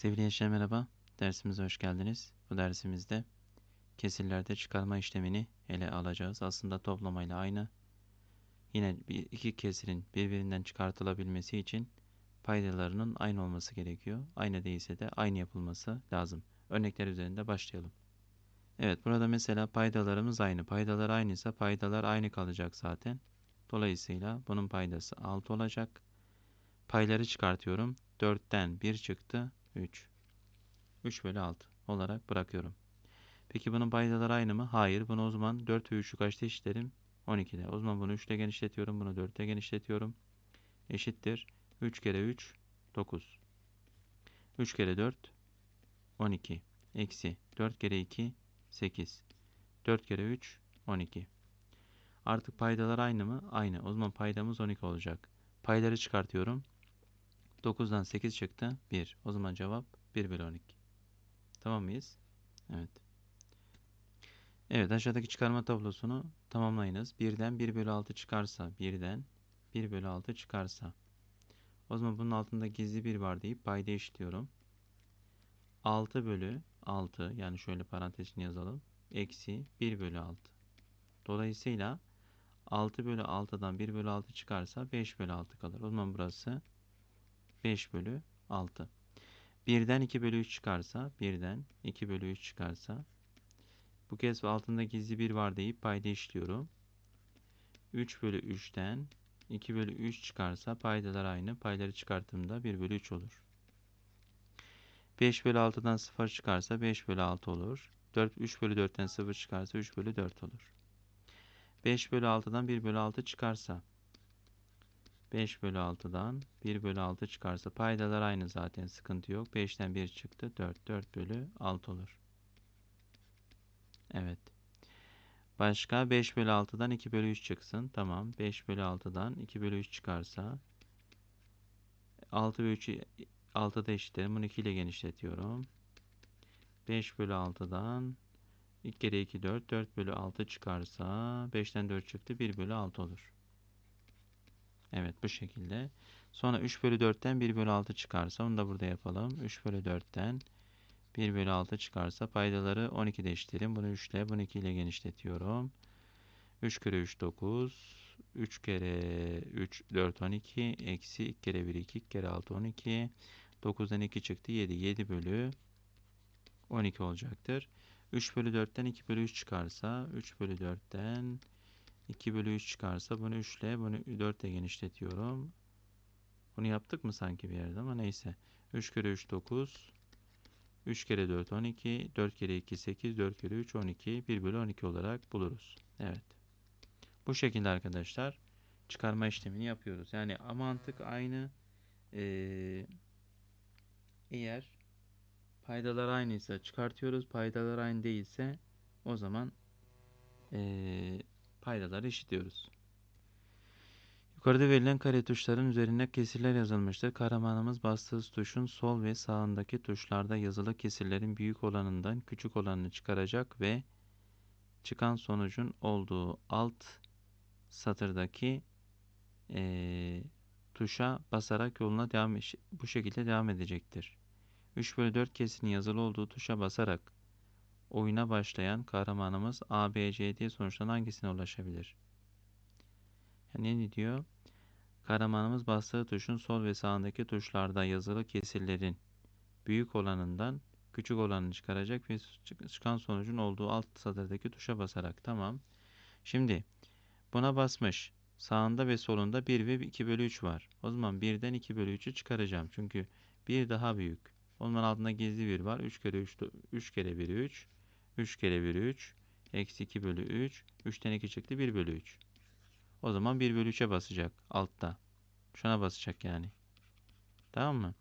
Sevgili gençler merhaba. Dersimize hoş geldiniz. Bu dersimizde kesirlerde çıkarma işlemini ele alacağız. Aslında toplamayla aynı. Yine iki kesirin birbirinden çıkartılabilmesi için paydalarının aynı olması gerekiyor. Aynı değilse de aynı yapılması lazım. Örnekler üzerinde başlayalım. Evet burada mesela paydalarımız aynı. Paydalar aynıysa paydalar aynı kalacak zaten. Dolayısıyla bunun paydası 6 olacak. Payları çıkartıyorum. 4'ten 1 çıktı. 3. 3 bölü 6 olarak bırakıyorum. Peki bunun paydaları aynı mı? Hayır. Bunu o zaman 4 ve 3'ü kaçta eşitlerim? 12'de. O zaman bunu 3 ile genişletiyorum. Bunu 4 ile genişletiyorum. Eşittir. 3 kere 3 9. 3 kere 4 12. Eksi 4 kere 2 8. 4 kere 3 12. Artık paydalar aynı mı? Aynı. O zaman paydamız 12 olacak. Payları çıkartıyorum. 9'dan 8 çıktı. 1. O zaman cevap 1 bölü 12. Tamam mıyız? Evet. Evet aşağıdaki çıkarma tablosunu tamamlayınız. 1'den 1 bölü 6 çıkarsa 1'den 1 bölü 6 çıkarsa o zaman bunun altında gizli bir var deyip payda eşitliyorum. 6 bölü 6 yani şöyle parantezini yazalım. Eksi 1 bölü 6. Dolayısıyla 6 bölü 6'dan 1 bölü 6 çıkarsa 5 bölü 6 kalır. O zaman burası 5 bölü 6. 1'den 2 bölü 3 çıkarsa 1'den 2 bölü 3 çıkarsa bu kez altında gizli bir var deyip payda işliyorum. 3 bölü 3'ten 2 bölü 3 çıkarsa paydalar aynı. Payları çıkarttığımda 1 bölü 3 olur. 5 bölü 6'dan 0 çıkarsa 5 bölü 6 olur. 4, 3 bölü 4'ten 0 çıkarsa 3 bölü 4 olur. 5 bölü 6'dan 1 bölü 6 çıkarsa 5 bölü 6'dan 1 bölü 6 çıkarsa paydalar aynı zaten sıkıntı yok. 5'ten 1 çıktı 4. 4 bölü 6 olur. Evet. Başka 5 bölü 6'dan 2 bölü 3 çıksın. Tamam. 5 bölü 6'dan 2 bölü 3 çıkarsa 6 ve 3'ü 6'da eşitlerim. Bunu 2 ile genişletiyorum. 5 bölü 6'dan 2 kere 2 4. 4 bölü 6 çıkarsa 5'ten 4 çıktı. 1 bölü 6 olur. Evet bu şekilde. Sonra 3 bölü 4'ten 1 bölü 6 çıkarsa onu da burada yapalım. 3 bölü 4'ten 1 bölü 6 çıkarsa paydaları 12 de eşitleyelim. Bunu 3 ile bunu 2 ile genişletiyorum. 3 kere 3 9. 3 kere 3 4 12. Eksi 2 kere 1 2. 2 kere 6 12. 9'dan 2 çıktı 7. 7 bölü 12 olacaktır. 3 bölü 4'ten 2 bölü 3 çıkarsa 3 bölü 4'ten 2 bölü 3 çıkarsa bunu 3 ile bunu 4 ile genişletiyorum. Bunu yaptık mı sanki bir yerde ama neyse. 3 kere 3 9. 3 kere 4 12. 4 kere 2 8. 4 kere 3 12. 1 bölü 12 olarak buluruz. Evet. Bu şekilde arkadaşlar çıkarma işlemini yapıyoruz. Yani mantık aynı. Ee, eğer paydalar aynıysa çıkartıyoruz. Paydalar aynı değilse o zaman ee, paydaları eşitliyoruz. Yukarıda verilen kare tuşların üzerine kesirler yazılmıştır. Kahramanımız bastığı tuşun sol ve sağındaki tuşlarda yazılı kesirlerin büyük olanından küçük olanını çıkaracak ve çıkan sonucun olduğu alt satırdaki e, tuşa basarak yoluna devam bu şekilde devam edecektir. 3 bölü 4 kesinin yazılı olduğu tuşa basarak oyuna başlayan kahramanımız A, B, C diye sonuçtan hangisine ulaşabilir? Yani ne diyor? Kahramanımız bastığı tuşun sol ve sağındaki tuşlarda yazılı kesirlerin büyük olanından küçük olanını çıkaracak ve çıkan sonucun olduğu alt satırdaki tuşa basarak. Tamam. Şimdi buna basmış. Sağında ve solunda 1 ve 2 bölü 3 var. O zaman 1'den 2 bölü 3'ü çıkaracağım. Çünkü 1 daha büyük. Onun altında gizli 1 var. 3 kere 3, 3 kere 1 3. 3 kere 1 3. Eksi 2 bölü 3. 3'ten 2 çıktı 1 bölü 3. O zaman 1 bölü 3'e basacak altta. Şuna basacak yani. Tamam mı?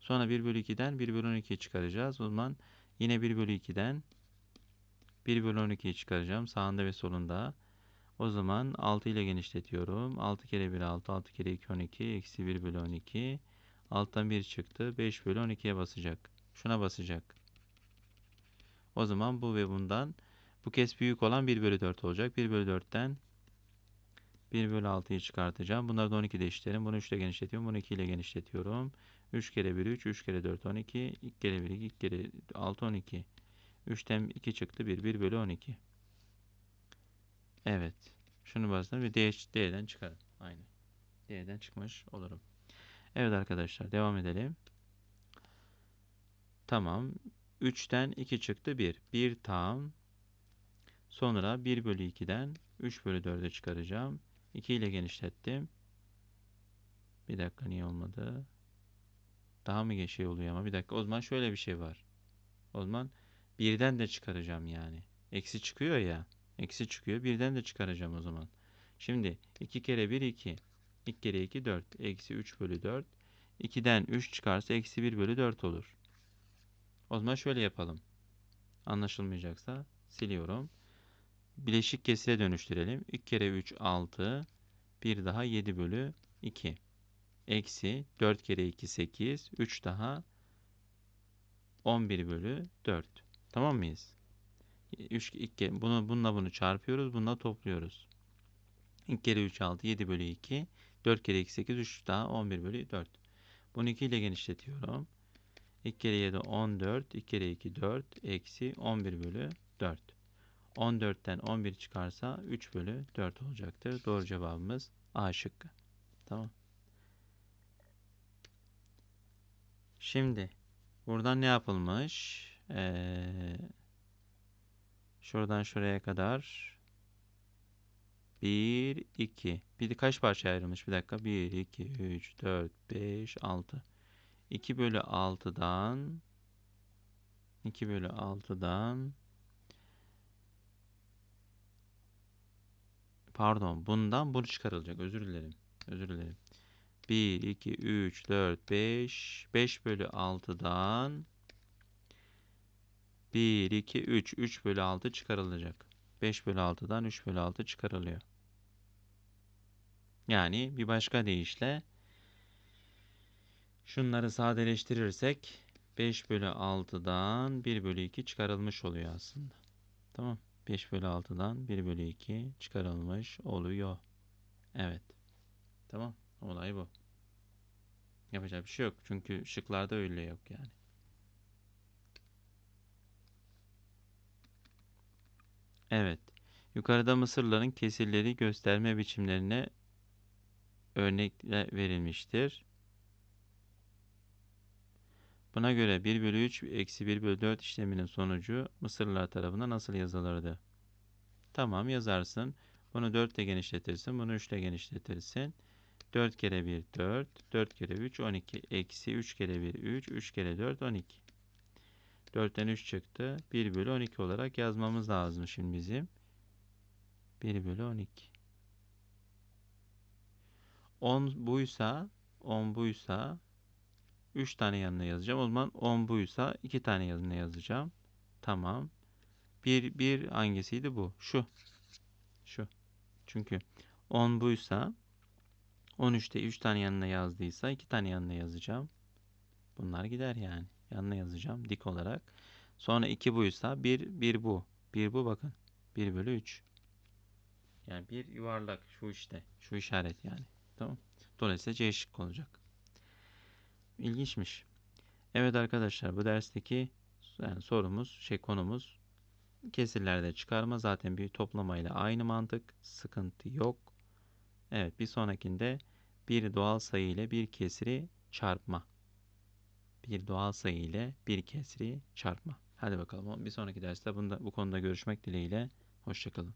Sonra 1 bölü 2'den 1 bölü 12'yi çıkaracağız. O zaman yine 1 bölü 2'den 1 bölü 12'yi çıkaracağım. Sağında ve solunda. O zaman 6 ile genişletiyorum. 6 kere 1 6. 6 kere 2 12. Eksi 1 bölü 12. Alttan 1 çıktı. 5 bölü 12'ye basacak. Şuna basacak. O zaman bu ve bundan bu kez büyük olan 1 bölü 4 olacak. 1 bölü 4'ten 1 bölü 6'yı çıkartacağım. Bunları da 12 ile. Bunu 3 ile genişletiyorum. Bunu 2 ile genişletiyorum. 3 kere 1 3, 3 kere 4 12, 2 kere 1 2, 2 kere 6 12. 3'ten 2 çıktı 1, 1 bölü 12. Evet. Şunu bastım ve D'den çıkarım. Aynen. D'den çıkmış olurum. Evet arkadaşlar devam edelim. Tamam. 3'ten 2 çıktı 1. 1 tam. Sonra 1 bölü 2'den 3 bölü 4'e çıkaracağım. 2 ile genişlettim. Bir dakika niye olmadı? Daha mı şey oluyor ama bir dakika. O zaman şöyle bir şey var. O zaman birden de çıkaracağım yani. Eksi çıkıyor ya. Eksi çıkıyor. Birden de çıkaracağım o zaman. Şimdi 2 kere 1 2. 2 kere 2 4. Eksi 3 bölü 4. 2'den 3 çıkarsa eksi 1 bölü 4 olur. O zaman şöyle yapalım. Anlaşılmayacaksa siliyorum. Bileşik kesire dönüştürelim. 2 kere 3 6. Bir daha 7 bölü 2. Eksi 4 kere 2 8. 3 daha 11 bölü 4. Tamam mıyız? 3, 2, bunu, bununla bunu çarpıyoruz. Bununla topluyoruz. 2 kere 3 6 7 bölü 2. 4 kere 2 8 3 daha 11 bölü 4. Bunu 2 ile genişletiyorum. 2 kere 7 14. 2 kere 2 4. Eksi 11 bölü 4. 14'ten 11 çıkarsa 3 bölü 4 olacaktır. Doğru cevabımız A şıkkı. Tamam. Şimdi buradan ne yapılmış? Ee, şuradan şuraya kadar 1, 2. Bir de kaç parça ayrılmış? Bir dakika. 1, 2, 3, 4, 5, 6. 2 bölü 6'dan 2 bölü 6'dan pardon bundan bunu çıkarılacak. Özür dilerim. Özür dilerim. 1, 2, 3, 4, 5. 5 bölü 6'dan 1, 2, 3. 3 bölü 6 çıkarılacak. 5 bölü 6'dan 3 bölü 6 çıkarılıyor. Yani bir başka deyişle şunları sadeleştirirsek 5 bölü 6'dan 1 bölü 2 çıkarılmış oluyor aslında. Tamam. 5 bölü 6'dan 1 bölü 2 çıkarılmış oluyor. Evet. Tamam. Olay bu. Yapacak bir şey yok. Çünkü şıklarda öyle yok yani. Evet. Yukarıda mısırların kesirleri gösterme biçimlerine örnekler verilmiştir. Buna göre 1 bölü 3 eksi 1 bölü 4 işleminin sonucu Mısırlılar tarafından nasıl yazılırdı? Tamam yazarsın. Bunu 4 ile genişletirsin. Bunu 3 ile genişletirsin. 4 kere 1 4. 4 kere 3 12. Eksi 3 kere 1 3. 3 kere 4 12. 4'ten 3 çıktı. 1 bölü 12 olarak yazmamız lazım şimdi bizim. 1 bölü 12. 10 buysa 10 buysa 3 tane yanına yazacağım. O zaman 10 buysa 2 tane yanına yazacağım. Tamam. 1 1 hangisiydi bu? Şu. Şu. Çünkü 10 buysa 13'te 3 tane yanına yazdıysa 2 tane yanına yazacağım. Bunlar gider yani. Yanına yazacağım dik olarak. Sonra 2 buysa 1 1 bu. 1 bu bakın. 1 bölü 3. Yani bir yuvarlak şu işte. Şu işaret yani. Tamam. Dolayısıyla C şık olacak. İlginçmiş. Evet arkadaşlar bu dersteki yani sorumuz, şey konumuz kesirlerde çıkarma. Zaten bir toplamayla aynı mantık. Sıkıntı yok. Evet bir sonrakinde bir doğal sayı ile bir kesiri çarpma. Bir doğal sayı ile bir kesiri çarpma. Hadi bakalım bir sonraki derste bunda, bu konuda görüşmek dileğiyle. Hoşçakalın.